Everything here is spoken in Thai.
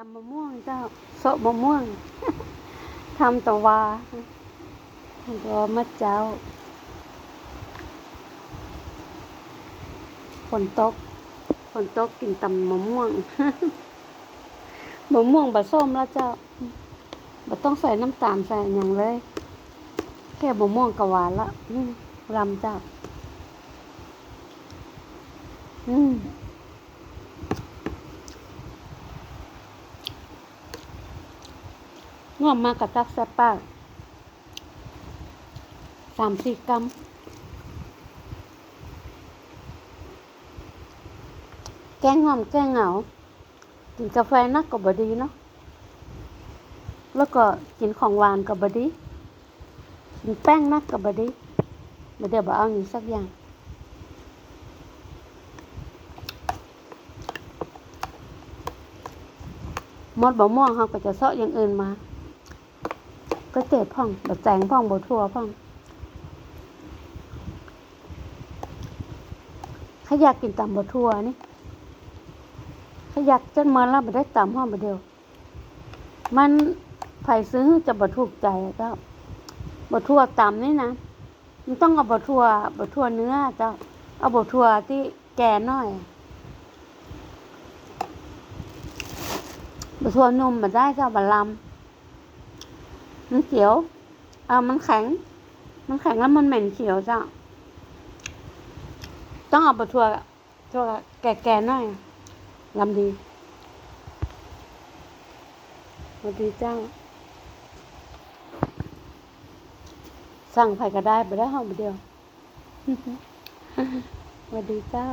ตำมะม่วงเจ้าโซะมะม่วงทำตะวาตะวามัดเจ้าฝนตกฝนตกกินตำมะม่วงมะม่วงบะส้มแล้วเจ้าบะต้องใส่น้ำตาลใส่อย่างเลย แค่มะม่วงกะหวานละรำเจ้า อืม ง่วงมากกับตักแซ่บปากสามสี่กรัมแกงหอมแกงเหงา กินกาแฟนักก็บดีเนาะแล้วก็กินของหวานก็บบดี กินแป้งนักก็บบดีม่ได้บอกเอาอย่างสักอย่างมดบะม่วงเขาก็จะเซาะอย่างอื่นมา ก็เจ็บพ่องบะแจงพ่องบะทั่วพ่องขาอยากกินตำบะทั่วนี่ขาอยากจนเมาแล้วมาได้ตำห้องบะเดียว มันไผซื้อจะบะถูกใจเจ้าบะทั่วตำนี่นะมันต้องเอาบะทั่วบะทั่วเนื้อเจ้าเอาบะทั่วที่แก่น้อยบะทั่วนุ่มมาได้เจ้าบะลำ มันเขียว เออมันแข็ง มันแข็งแล้วมันเหม็นเขียวจ้าต้องเอาบะทั่วทั่วแก่ๆหน่อยลำดีสวัสดีเจ้า สั่งไผ่ก็ได้ไปได้ห้องเดียวสวัสดีเจ้า